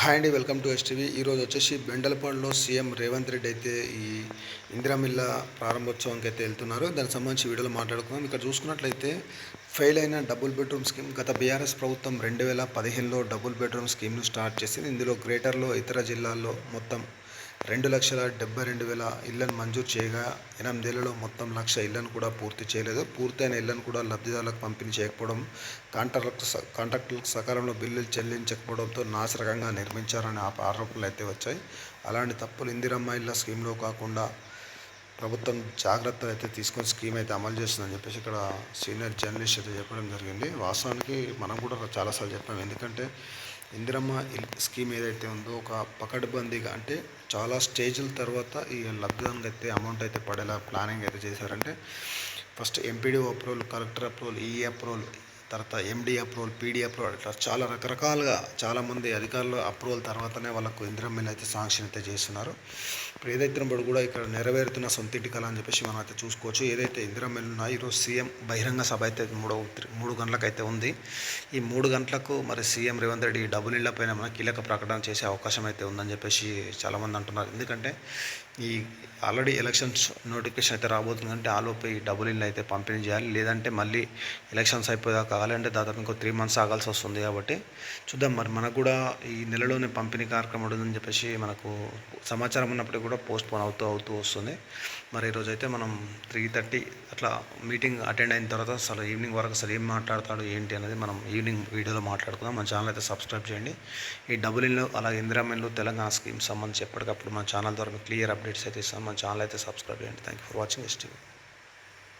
Hi అండి welcome to STV. ఈరోజు వచ్చేసి బెండలపాడులో సీఎం రేవంత్ రెడ్డి అయితే ఈ ఇందిరామిల్ల ప్రారంభోత్సవానికి అయితే వెళ్తున్నారు. దానికి సంబంధించి వీడియోలో మాట్లాడుకుందాం. ఇక్కడ చూసుకున్నట్లయితే ఫెయిల్ అయిన డబుల్ బెడ్రూమ్ స్కీమ్ గత బీఆర్ఎస్ ప్రభుత్వం రెండు వేల పదిహేనులో డబుల్ బెడ్రూమ్ స్కీమ్ను స్టార్ట్ చేసింది. ఇందులో గ్రేటర్లో ఇతర జిల్లాల్లో మొత్తం రెండు లక్షల డెబ్బై రెండు వేల ఇళ్ళను మంజూరు చేయగా ఎనిమిదేళ్ళలో మొత్తం లక్ష ఇళ్ళను కూడా పూర్తి చేయలేదు. పూర్తయిన ఇళ్ళను కూడా లబ్ధిదారులకు పంపిణీ చేయకపోవడం కాంట్రాక్ట్ కాంట్రాక్టులకు సకాలంలో బిల్లులు చెల్లించకపోవడంతో నాశరకంగా నిర్మించారనే ఆ ఆరోపణలు అయితే వచ్చాయి. అలాంటి తప్పులు ఇందిరమ్మ ఇళ్ళ స్కీమ్లో కాకుండా ప్రభుత్వం జాగ్రత్తలు అయితే తీసుకొని స్కీమ్ అయితే అమలు చేస్తుందని చెప్పేసి ఇక్కడ సీనియర్ జర్నలిస్ట్ అయితే చెప్పడం జరిగింది. వాస్తవానికి మనం కూడా చాలాసార్లు చెప్పాము ఎందుకంటే ఇందిరమ్మ స్కీమ్ ఏదైతే ఉందో ఒక పకడ్బందీగా అంటే చాలా స్టేజ్ల తర్వాత ఈ లబ్ధిదారునికి అయితే అమౌంట్ అయితే పడేలా ప్లానింగ్ అయితే చేశారంటే first MPD approval collector approval ఈ అప్రూవల్ తర్వాత ఎండి అప్రూవల్ పీడీ అప్రూవల్ ఇట్లా చాలా రకరకాలుగా చాలామంది అధికారులు అప్రూవల్ తర్వాతనే వాళ్ళకు ఇందిరమ్మ అయితే శాంక్షన్ అయితే చేస్తున్నారు. ఇప్పుడు ఏదైతే బడు కూడా ఇక్కడ నెరవేరుతున్న సొంతింటి కళ అని చెప్పేసి మనం అయితే చూసుకోవచ్చు. ఏదైతే ఇందిరమ్మ ఉన్నాయో ఈరోజు సీఎం బహిరంగ సభ అయితే మూడో మూడు గంటలకు అయితే ఉంది. ఈ మూడు గంటలకు మరి సీఎం రేవంత్ రెడ్డి డబుల్ ఇళ్ళ పైన మన కీలక ప్రకటన చేసే అవకాశం అయితే ఉందని చెప్పేసి చాలామంది అంటున్నారు. ఎందుకంటే ఈ ఆల్రెడీ ఎలక్షన్స్ నోటిఫికేషన్ అయితే రాబోతుంది. అంటే ఆలోపు ఈ డబుల్ ఇల్లు అయితే పంపిణీ చేయాలి. లేదంటే మళ్ళీ ఎలక్షన్స్ అయిపోయాక కావాలంటే దాదాపు ఇంకో త్రీ మంత్స్ ఆగాల్సి వస్తుంది కాబట్టి చూద్దాం మరి మనకు కూడా ఈ నెలలోనే పంపిణీ కార్యక్రమం ఉంటుందని చెప్పేసి మనకు సమాచారం ఉన్నప్పటికీ కూడా పోస్ట్ పోన్ అవుతూ అవుతూ వస్తుంది. మరి ఈరోజు అయితే మనం త్రీ థర్టీ అట్లా మీటింగ్ అటెండ్ అయిన తర్వాత అసలు ఈవినింగ్ వరకు అసలు ఏం మాట్లాడతాడు ఏంటి అనేది మనం ఈవినింగ్ వీడియోలో మాట్లాడుకుందాం. మన ఛానల్ అయితే సబ్స్క్రైబ్ చేయండి. ఈ డబుల్ ఇన్లు అలాగే ఇందిరామిన్లు తెలంగాణ స్కీమ్ సంబంధించి ఎప్పటికప్పుడు మన ఛానల్ ద్వారా క్లియర్ అప్డేట్స్ అయితే ఇస్తాం. మన ఛానల్ అయితే సబ్స్క్రైబ్ చేయండి. Thank you for watching STV